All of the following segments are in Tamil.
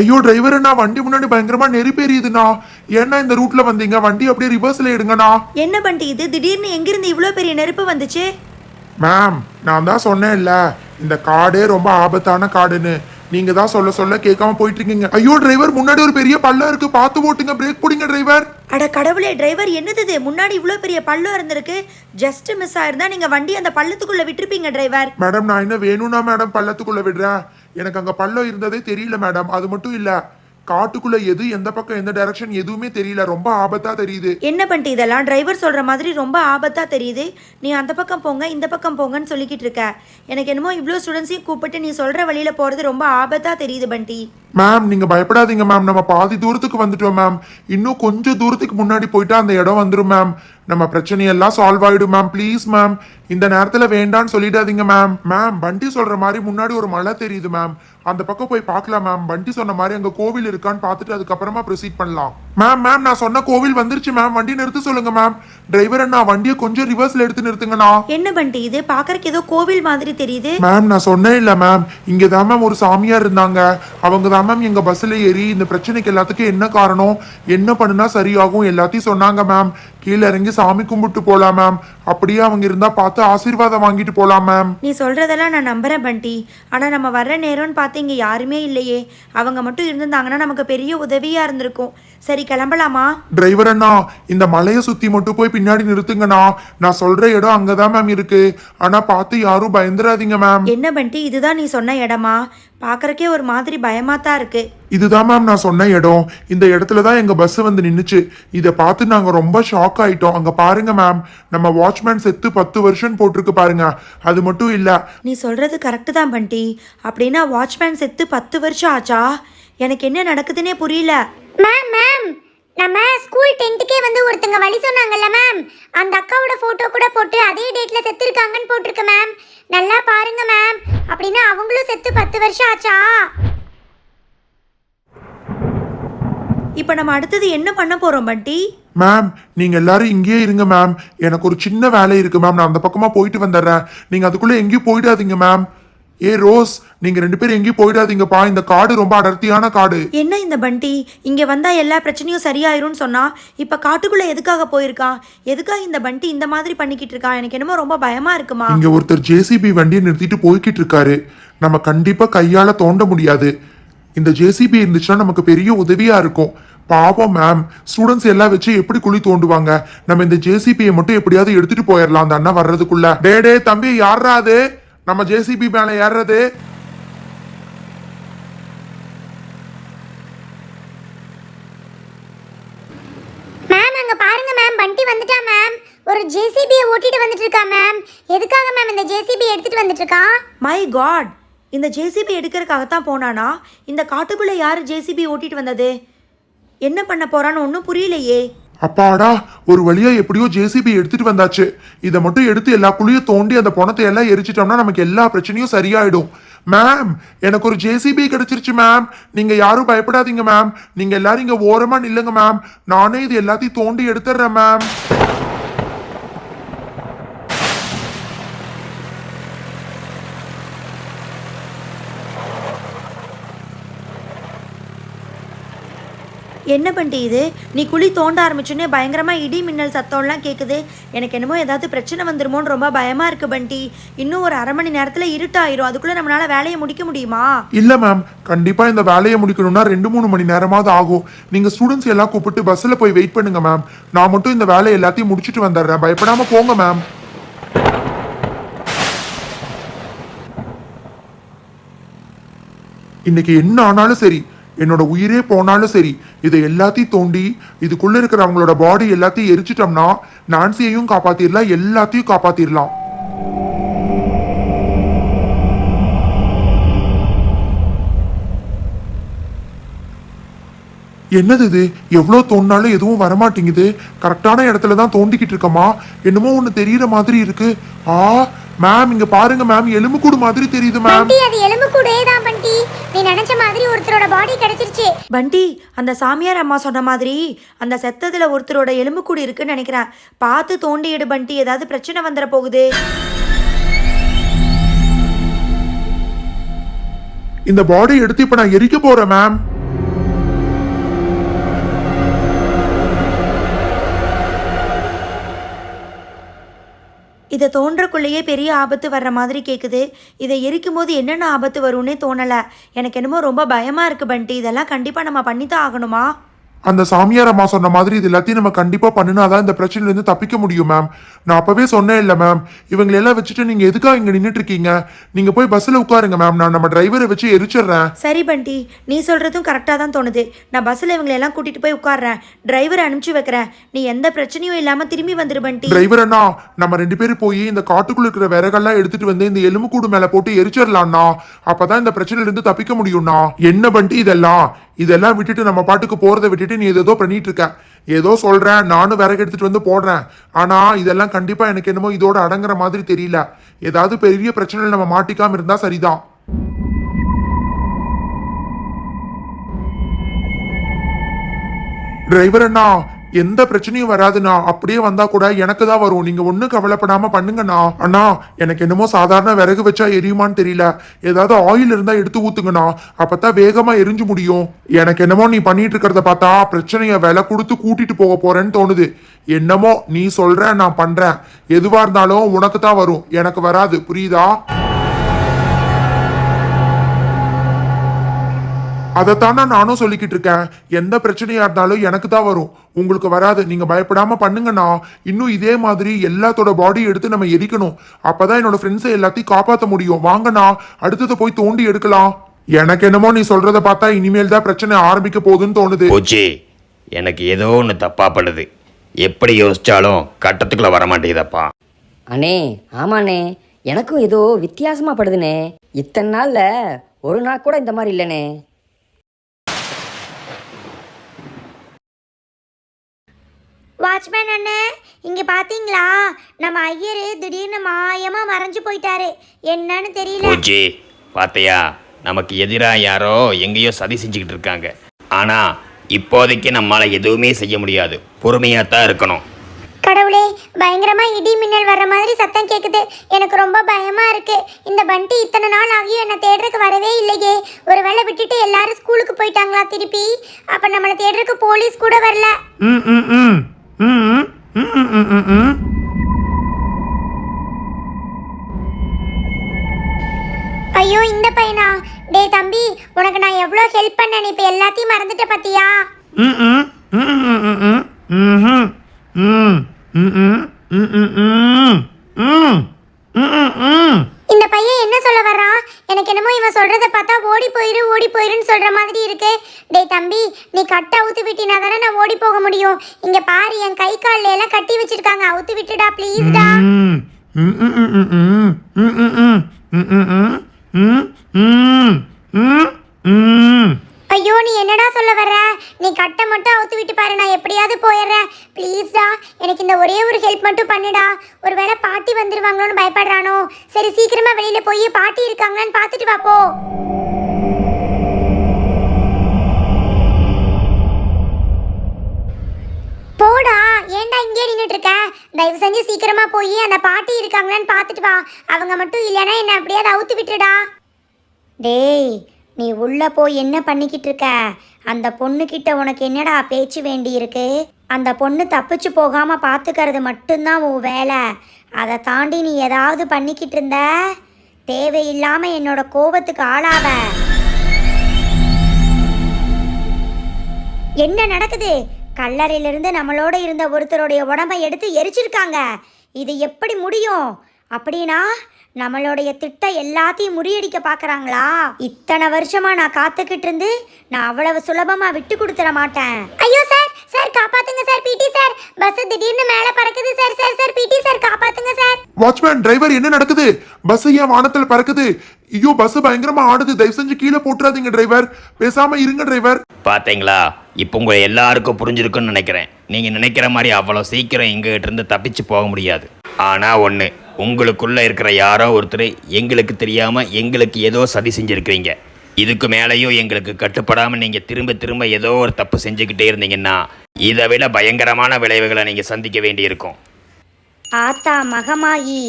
ஐயோ டிரைவர் நான் வண்டி முன்னாடி பயங்கரமா நெருப்பு எரியுதுண்ணா ஏன்னா இந்த ரூட்ல வந்தீங்க? வண்டி அப்படியே ரிவர்ஸ்ல எடுங்கண்ணா என்ன பண்டி இது? திடீர்னு எங்கிருந்து இவ்வளோ பெரிய நெருப்பு வந்துச்சு? மேம் நான் தான் சொன்னேன்ல இந்த காடே ரொம்ப ஆபத்தான காடுன்னு. நீங்க தான் சொல்ல சொல்ல கேட்காம போயிட்டு இருக்கீங்க ஐயோ டிரைவர் முன்னாடி ஒரு பெரிய பள்ளம் இருக்கு. பார்த்து ஓட்டுங்க பிரேக் பிடிங்க டிரைவர் அட கடவுளே டிரைவர் என்னது முன்னாடி இவ்வளோ பெரிய பள்ளம் இருந்திருக்கு. ஜஸ்ட் மிஸ் ஆயிருந்தா நீங்க வண்டி அந்த பள்ளத்துக்குள்ள விட்டுருப்பீங்க டிரைவர் மேடம் நான் என்ன வேணும்னா மேடம் பள்ளத்துக்குள்ள விடுறேன். எனக்கு அங்கே பள்ளம் இருந்ததே தெரியல மேடம் அது மட்டும் இல்லை. காட்டுக்குள்ள எது எந்த பக்கம் எந்த டைரக்ஷன் எதுவுமே தெரியல. ரொம்ப ஆபத்தா தெரியுது. என்ன பண்ணிட்டு இதெல்லாம்? டிரைவர் சொல்ற மாதிரி ரொம்ப ஆபத்தா தெரியுது. நீ அந்த பக்கம் போங்க இந்த பக்கம் போங்கன்னு சொல்லிக்கிட்டு இருக்க. எனக்கு என்னமோ இவ்வளோ ஸ்டூடெண்ட்ஸையும் கூப்பிட்டு நீ சொல்ற வழியில போறது ரொம்ப ஆபத்தா தெரியுது பண்டி. மேம் நீங்க பயப்படாதீங்க மேம் நம்ம பாதி தூரத்துக்கு வந்துட்டோம் மேம் இன்னும் கொஞ்சம் தூரத்துக்கு முன்னாடி போயிட்டா அந்த இடம் வந்துரும் மேம் நம்ம பிரச்சனையெல்லாம் சால்வ் ஆயிடும் மேம் ப்ளீஸ் மேம் இந்த நேரத்துல வேண்டான்னு சொல்லிடாதீங்க மேம் மேம் பண்டி சொல்ற மாதிரி முன்னாடி ஒரு மலை தெரியுது மேம் அந்த பக்கம் போய் பார்க்கலாம் மேம் பண்டி சொன்ன மாதிரி அங்க கோவில் இருக்கான்னு பார்த்துட்டு அதுக்கப்புறமா ப்ரொசீட் பண்ணலாம். மேம் மேம் நான் சொன்ன கோவில் வந்துருச்சு மேம் வண்டி நிறுத்த சொல்லுங்க மேம் டிரைவர் அண்ணா வண்டியை கொஞ்சம் ரிவர்ஸ்ல எடுத்து நிறுத்துங்கண்ணா. என்ன பண்டி இது? பாக்குறதுக்கு ஏதோ கோவில் மாதிரி தெரியுது. மேம் நான் சொன்னேன் இல்ல மேம் இங்க தான் மேம் ஒரு சாமியார் இருந்தாங்க. அவங்க தான் மேம் எங்க பஸ்ல ஏறி இந்த பிரச்சனைக்கு எல்லாத்துக்கும் என்ன காரணம் என்ன பண்ணுனா சரியாகும் எல்லாத்தையும் சொன்னாங்க மேம் கீழே இறங்கி சாமி கும்பிட்டு போலாம் மேம் அப்படியே அவங்க இருந்தா பார்த்து ஆசீர்வாதம் வாங்கிட்டு போலாம் மேம் நீ சொல்றதெல்லாம் நான் நம்புறேன் பண்டி. ஆனா நம்ம வர்ற நேரம்னு பார்த்து இங்க யாருமே இல்லையே. அவங்க மட்டும் இருந்திருந்தாங்கன்னா நமக்கு பெரிய உதவியா இருந்திருக்கும். சரி கிளம்பலாமா? டிரைவர் அண்ணா இந்த மலையை சுத்தி மட்டும் போய் பின்னாடி நிறுத்துங்கண்ணா நான் சொல்ற இடம் அங்கதான் மேம் இருக்கு. ஆனா பார்த்து யாரும் பயந்துராதீங்க மேம் என்ன பண்டி இதுதான் நீ சொன்ன இடமா? பார்க்கறக்கே ஒரு மாதிரி பயமா தான் இருக்கு. இதுதான் மேம் நான் சொன்ன இடம். இந்த இடத்துல தான் எங்க பஸ் வந்து நின்னுச்சு. இதை பார்த்து நாங்க ரொம்ப ஷாக் ஆயிட்டோம். அங்க பாருங்க மேம் நம்ம வாட்ச்மேன் செத்து பத்து வருஷம் போட்டிருக்கு பாருங்க. அது மட்டும் இல்ல. நீ சொல்றது கரெக்டு தான் பண்டி. அப்படின்னா வாட்ச்மேன் செத்து பத்து வருஷம் ஆச்சா? எனக்கு என்ன நடக்குதுன்னே புரியல. மேம் நம்ம ஸ்கூல் டென்த்துக்கே வந்து ஒருத்தங்க வழி சொன்னாங்கல்ல மேம் அந்த அக்காவோட ஃபோட்டோ கூட போட்டு அதே டேட்ல செத்து இருக்காங்கன்னு போட்டிருக்கு மேம் நல்லா பாருங்க மேம் அப்படின்னா அவங்களும் செத்து பத்து வருஷம் ஆச்சா? இப்போ நம்ம அடுத்தது என்ன பண்ண போறோம் பண்டி மேம் நீங்க எல்லாரும் இங்கேயே இருங்க மேம் எனக்கு ஒரு சின்ன வேலை இருக்கு மேம் நான் அந்த பக்கமா போயிட்டு வந்துடுறேன். நீங்க அதுக்குள்ள எங்கேயும் போயிடாதீங்க மேம் ஏ ரோஸ் நீங்க ரெண்டு பேரும் எங்கேயும் போயிடாதீங்கப்பா. இந்த காடு ரொம்ப அடர்த்தியான காடு. என்ன இந்த பண்டி? இங்க வந்தா எல்லா பிரச்சனையும் சரியாயிரும்னு சொன்னா இப்ப காட்டுக்குள்ள எதுக்காக போயிருக்கான் எதுக்காக இந்த பண்டி இந்த மாதிரி பண்ணிக்கிட்டு இருக்கான் எனக்கு என்னமோ ரொம்ப பயமா இருக்குமா? இங்க ஒருத்தர் ஜேசிபி வண்டியை நிறுத்திட்டு போய்கிட்டு இருக்காரு. நம்ம கண்டிப்பா கையால தோண்ட முடியாது. இந்த ஜேசிபி இருந்துச்சுன்னா நமக்கு பெரிய உதவியா இருக்கும். பாவம் மேம் ஸ்டூடெண்ட்ஸ் எல்லாம் வச்சு எப்படி குழி தோண்டுவாங்க? நம்ம இந்த ஜேசிபியை மட்டும் எப்படியாவது எடுத்துட்டு போயிடலாம் அந்த அண்ணா வர்றதுக்குள்ள. டே டே தம்பி யாரா அது? நம்ம ஜேசிபி மேல ஏறுறது? மேம் அங்க பாருங்க மேம் பண்டி வந்துட்டா மேம் ஒரு ஜேசிபியை ஓட்டிட்டு வந்துட்டு இருக்கா மேம் எதுக்காக மேம் இந்த ஜேசிபி எடுத்துட்டு வந்துட்டு இருக்கான் மை காட் இந்த ஜேசிபி எடுக்கிறதுக்காகத்தான் போனானா? இந்த காட்டுக்குள்ள யாரு ஜேசிபி ஓட்டிட்டு வந்தது? என்ன பண்ண போறான்னு ஒன்றும் புரியலையே. அப்பாடா ஒரு வழியா எப்படியோ ஜேசிபி எடுத்துட்டு வந்தாச்சு. இதை மட்டும் எடுத்து எல்லா குழியும் தோண்டி அந்த பணத்தை எல்லாம் எரிச்சிட்டோம்னா நமக்கு எல்லா பிரச்சனையும் சரியாயிடும். மேம் எனக்கு ஒரு ஜேசிபி கிடைச்சிருச்சு மேம் நீங்க யாரும் பயப்படாதீங்க மேம் நீங்க எல்லாரும் இங்க ஓரமா நில்லுங்க மேம் நானே இது எல்லாத்தையும் தோண்டி எடுத்துடுறேன் மேம் என்ன பண்ணிட்டு இது? நீ குழி தோண்ட ஆரம்பிச்சுன்னே பயங்கரமாக இடி மின்னல் சத்தம்லாம் கேட்குது எனக்கு என்னமோ ஏதாவது பிரச்சனை வந்துருமோன்னு ரொம்ப பயமாக இருக்குது பண்டி. இன்னும் ஒரு அரை மணி நேரத்தில் இருட்டாயிரும். அதுக்குள்ளே நம்மளால வேலையை முடிக்க முடியுமா? இல்லை மேம். கண்டிப்பாக இந்த வேலையை முடிக்கணும்னா ரெண்டு மூணு மணி நேரமாவது ஆகும். நீங்கள் ஸ்டூடெண்ட்ஸ் எல்லாம் கூப்பிட்டு பஸ்ஸில் போய் வெயிட் பண்ணுங்க மேம். நான் மட்டும் இந்த வேலையை எல்லாத்தையும் முடிச்சுட்டு வந்துடுறேன். பயப்படாமல் போங்க மேம். இன்னைக்கு என்ன ஆனாலும் சரி என்னோட உயிரே போனாலும் சரி இதை எல்லாத்தையும் தோண்டி இதுக்குள்ள இருக்கிற அவங்களோட பாடி எல்லாத்தையும் எரிச்சிட்டோம்னா நான்சியையும் காப்பாத்திரலாம் எல்லாத்தையும் காப்பாத்திரலாம். என்னது இது? எவ்வளோ தோண்டினாலும் எதுவும் வரமாட்டேங்குது. கரெக்டான இடத்துல தான் தோண்டிக்கிட்டு இருக்கமா? என்னமோ ஒன்று தெரியுற மாதிரி இருக்கு. ஆ மேம் இங்க பாருங்க மேம் எலும்புக்கூடு மாதிரி தெரியுது மேம் அது தான் நீ நினைச்ச மாதிரி ஒருத்தரோட பாடி கிடைச்சிருச்சு. பண்டி அந்த சாமியார் அம்மா சொன்ன மாதிரி அந்த செத்ததுல ஒருத்தரோட எலும்புக்கூடு இருக்குன்னு நினைக்கிறேன். பார்த்து தோண்டிடு பண்டி ஏதாவது பிரச்சனை வந்துட போகுது. இந்த பாடி எடுத்து இப்ப நான் எரிக்க போறேன் மேம் இதை தோன்றக்குள்ளேயே பெரிய ஆபத்து வர்ற மாதிரி கேட்குது இதை எரிக்கும் போது என்னென்ன ஆபத்து வரும்னே தோணலை. எனக்கு என்னமோ ரொம்ப பயமாக இருக்குது பண்டி. இதெல்லாம் கண்டிப்பாக நம்ம பண்ணித்தான் ஆகணுமா? அந்த சாமியார் அம்மா சொன்ன மாதிரி இது எல்லாத்தையும் நம்ம கண்டிப்பா பண்ணினாதான் இந்த பிரச்சனையில இருந்து தப்பிக்க முடியும் மேம் நான் அப்பவே சொன்னேன் இல்ல மேம் இவங்களை எல்லாம் வச்சுட்டு நீங்க எதுக்காக இங்க நின்னுட்டு இருக்கீங்க? நீங்க போய் பஸ்ல உட்காருங்க மேம் நான் நம்ம டிரைவரை வச்சு எரிச்சிடுறேன். சரி பண்டி. நீ சொல்கிறதும் கரெக்டாக தான் தோணுது. நான் பஸ்ஸில் இவங்களை எல்லாம் கூட்டிகிட்டு போய் உட்கார்றேன். டிரைவரை அனுப்பிச்சு வைக்கிறேன். நீ எந்த பிரச்சனையும் இல்லாமல் திரும்பி வந்துரு பண்டி. டிரைவர் அண்ணா நம்ம ரெண்டு பேரும் போய் இந்த காட்டுக்குள்ள இருக்கிற விறகெல்லாம் எடுத்துட்டு வந்து இந்த எலும்புக்கூடு மேல போட்டு எரிச்சிடலாம்ண்ணா. அப்பதான் இந்த பிரச்சனையில இருந்து தப்பிக்க முடியும்ண்ணா. என்ன பண்ணிட்டு இதெல்லாம்? இதெல்லாம் விட்டுட்டு நம்ம பாட்டுக்கு போறதை விட்டுட்டு நீ ஏதோ பண்ணிட்டு இருக்க. ஏதோ சொல்றேன் நானும் விறகு எடுத்துட்டு வந்து போடுறேன். ஆனா இதெல்லாம் கண்டிப்பா எனக்கு என்னமோ இதோட அடங்குற மாதிரி தெரியல. ஏதாவது பெரிய பிரச்சனையில நம்ம மாட்டிக்காம இருந்தா சரிதான். டிரைவர் அண்ணா எந்த பிரச்சனையும் வராதுண்ணா. அப்படியே வந்தா கூட எனக்கு தான் வரும். நீங்க ஒண்ணும் கவலைப்படாம பண்ணுங்கண்ணா. அண்ணா எனக்கு என்னமோ சாதாரண விறகு வச்சா எரியுமான்னு தெரியல. ஏதாவது ஆயில் இருந்தா எடுத்து ஊத்துங்கண்ணா. அப்பதான் வேகமா எரிஞ்சு முடியும். எனக்கு என்னமோ நீ பண்ணிட்டு இருக்கிறத பார்த்தா பிரச்சனைய விலை கொடுத்து கூட்டிட்டு போக போறேன்னு தோணுது. என்னமோ நீ சொல்ற நான் பண்றேன். எதுவா இருந்தாலும் உனக்கு தான் வரும். எனக்கு வராது. புரியுதா? அதைத்தானே நானும் சொல்லிக்கிட்டு இருக்கேன். எந்த பிரச்சனையா இருந்தாலும் எனக்கு தான் வரும். உங்களுக்கு வராது. நீங்க பயப்படாம பண்ணுங்கண்ணா. இன்னும் இதே மாதிரி எல்லாத்தோட பாடி எடுத்து நம்ம எரிக்கணும். அப்பதான் என்னோட ஃப்ரெண்ட்ஸை எல்லாத்தையும் காப்பாற்ற முடியும். வாங்கண்ணா. அடுத்தது போய் தோண்டி எடுக்கலாம். எனக்கு என்னமோ நீ சொல்றத பார்த்தா இனிமேல் தான் பிரச்சனை ஆரம்பிக்க போகுதுன்னு தோணுது. போச்சு எனக்கு ஏதோ ஒன்று தப்பா படுது எப்படி யோசிச்சாலும் கட்டத்துக்குள்ள வர மாட்டேங்குதப்பா. அண்ணே ஆமாண்ணே. எனக்கும் ஏதோ வித்தியாசமா படுதுண்ணே. இத்தனை நாள்ல ஒரு நாள் கூட இந்த மாதிரி இல்லைண்ணே. வாட்ச்மேன் அண்ணன் இங்க பாத்தீங்களா? நம்ம ஐயரு திடீர்னு மாயமா மறைஞ்சு போயிட்டாரு. என்னன்னு தெரியல. போச்சு பார்த்தியா நமக்கு எதிராக யாரோ எங்கேயோ சதி செஞ்சுக்கிட்டு இருக்காங்க. ஆனா இப்போதைக்கு நம்மளால எதுவுமே செய்ய முடியாது. பொறுமையாக தான் இருக்கணும். கடவுளே பயங்கரமா இடி மின்னல் வர்ற மாதிரி சத்தம் கேக்குது. எனக்கு ரொம்ப பயமா இருக்கு. இந்த பண்டி இத்தனை நாள் ஆகியும் என்ன தேடுறதுக்கு வரவே இல்லையே. ஒருவேளை விட்டுட்டு எல்லாரும் ஸ்கூலுக்கு போயிட்டாங்களா திருப்பி? அப்ப நம்மளை தேடுறதுக்கு போலீஸ் கூட வரல. ம், ம், ம். ம், ம், ம், ம், ம், ம், ம். ஐயோ இந்த பையனா டேய் தம்பி உனக்கு நான் எவ்வளோ ஹெல்ப் பண்ணேன் இப்போ எல்லாத்தையும் மறந்துட்ட பாத்தியா ம், ம், ம், ம், ம், ம். ம்ஹும். ம், ம், ம், ம், ம், ம். ம், ம், ம், ம். இந்த பையன் என்ன சொல்ல வர்றான் எனக்கு என்னமோ இவன் சொல்றத பார்த்தா ஓடி போயிரு ஓடி போயிருன்னு சொல்ற மாதிரி இருக்கு டேய் தம்பி நீ கட்ட அவுத்து விட்டினா தானே நான் ஓடி போக முடியும் இங்க பாரு என் கை கால்ல எல்லாம் கட்டி வச்சிருக்காங்க அவுத்து விட்டுடா ப்ளீஸ்டா ம், ம், ம், ம், ம், ம். ம், ம், ம். ம், ம், ம். ம், ம். ம், ம். ஐயோ நீ என்னடா சொல்ல வர்ற? நீ கட்டை மட்டும் அவுத்து விட்டு பாரு நான் எப்படியாவது போயிடுறேன். ப்ளீஸ்டா எனக்கு இந்த ஒரே ஒரு ஹெல்ப் மட்டும் பண்ணுடா. ஒருவேளை பாட்டி வந்துருவாங்களோன்னு பயப்படுறானோ? சரி சீக்கிரமா வெளியில போய் பாட்டி இருக்காங்களான்னு பார்த்துட்டு வாப்போ தயவு செஞ்சு சீக்கிரமா போய் அந்த பாட்டி இருக்காங்களான்னு பார்த்துட்டு வா. அவங்க மட்டும் இல்லைன்னா என்ன அப்படியாவது அவுத்து விட்டுடா டேய் நீ உள்ள போய் என்ன பண்ணிக்கிட்டு இருக்க? அந்த பொண்ணுக்கிட்ட உனக்கு என்னடா பேச்சு வேண்டி இருக்கு? அந்த பொண்ணு தப்பிச்சு போகாம பார்த்துக்கிறது மட்டும்தான் உன் வேலை. அதை தாண்டி நீ ஏதாவது பண்ணிக்கிட்டு இருந்த? தேவையில்லாம என்னோட கோபத்துக்கு ஆளாவ. என்ன நடக்குது? கல்லறையிலிருந்து நம்மளோட இருந்த ஒருத்தருடைய உடம்பை எடுத்து எரிச்சிருக்காங்க. இது எப்படி முடியும்? அப்படின்னா நம்மளுடைய திட்டம் எல்லாத்தையும் முறியடிக்க பார்க்கறாங்களா? இத்தனை வருஷமா நான் காத்துக்கிட்டு இருந்து நான் அவ்வளவு சுலபமா விட்டு கொடுத்துட மாட்டேன். ஐயோ சார் சார் காப்பாத்துங்க சார் பிடி சார். பஸ் திடீர்னு மேல பறக்குது சார் சார் சார் பிடி சார் காப்பாத்துங்க சார். வாட்ச்மேன் டிரைவர் என்ன நடக்குது? பஸ் ஏன் வானத்துல பறக்குது? ஐயோ பஸ் பயங்கரமா ஆடுது. தயவு செஞ்சு கீழே போட்டுறாதீங்க டிரைவர் பேசாம இருங்க டிரைவர் பார்த்தீங்களா? இப்போ உங்கள் எல்லாருக்கும் புரிஞ்சிருக்குன்னு நினைக்கிறேன். நீங்கள் நினைக்கிற மாதிரி அவ்வளோ சீக்கிரம் எங்ககிட்ட இருந்து தப்பிச்சு போக முடியாது. ஆனால் ஒன்று உங்களுக்குள்ளே இருக்கிற யாரோ ஒருத்தர் எங்களுக்கு தெரியாமல் எங்களுக்கு ஏதோ சதி செஞ்சுருக்கிறீங்க. இதுக்கு மேலேயும் எங்களுக்கு கட்டுப்படாமல் நீங்கள் திரும்ப திரும்ப ஏதோ ஒரு தப்பு செஞ்சுக்கிட்டே இருந்தீங்கன்னா இதை விட பயங்கரமான விளைவுகளை நீங்கள் சந்திக்க வேண்டியிருக்கும். ஆத்தா மகமாயி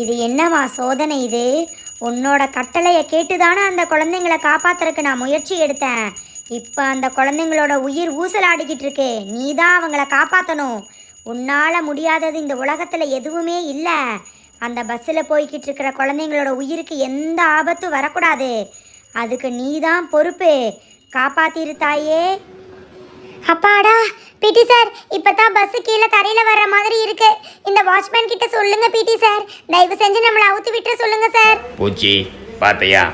இது என்னவா சோதனை இது? உன்னோட கட்டளையை கேட்டுதானே அந்த குழந்தைங்கள காப்பாத்துறதுக்கு நான் முயற்சி எடுத்தேன். இப்போ அந்த குழந்தைங்களோட உயிர் ஊசலாடிக்கிட்டு இருக்கு நீ தான் அவங்கள காப்பாற்றணும் உன்னால முடியாதது இந்த உலகத்தில் எதுவுமே இல்லை. அந்த பஸ்ஸில் போய்கிட்டு இருக்கிற குழந்தைங்களோட உயிருக்கு எந்த ஆபத்தும் வரக்கூடாது. அதுக்கு நீ தான் பொறுப்பு. காப்பாத்திரு தாயே. அப்பாடா பிடி சார் இப்பதான் பஸ் கீழே தரையில வர்ற மாதிரி இருக்கு. இந்த வாட்ச்மேன் கிட்ட சொல்லுங்க பிடி சார். தயவு செஞ்சு நம்மளை அவுத்து விட்டுற சொல்லுங்க சார். பூச்சி பார்த்தையா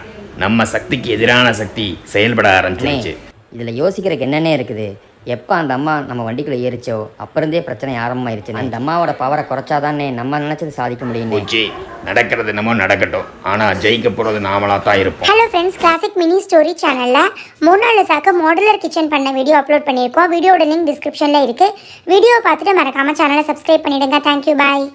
நம்ம சக்திக்கு எதிரான சக்தி செயல்பட ஆரம்பிச்சிருச்சு. இதில் யோசிக்கிறதுக்கு என்னென்ன இருக்குது? எப்போ அந்த அம்மா நம்ம வண்டிக்குள்ளே ஏறிச்சோ அப்புறந்தே பிரச்சனை ஆரம்பமாயிருச்சு. அந்த அம்மாவோட பவரை குறைச்சாதானே நம்ம நினச்சது சாதிக்க முடியுமே பூச்சி நடக்கிறது என்னமோ நடக்கட்டும். ஆனால் ஜெயிக்க போகிறது நாமளாக தான் இருப்போம் hello friends classic mini story சேனலில் மோனாலிசாக்கு மாடுலர் கிச்சன் பண்ண வீடியோ அப்லோட் பண்ணியிருக்கோம். வீடியோட லிங்க் டிஸ்கிரிப்ஷனில் இருக்குது வீடியோ பார்த்துட்டு மறக்காமல் சேனலை சப்ஸ்கிரைப் பண்ணிடுங்க. Thank you bye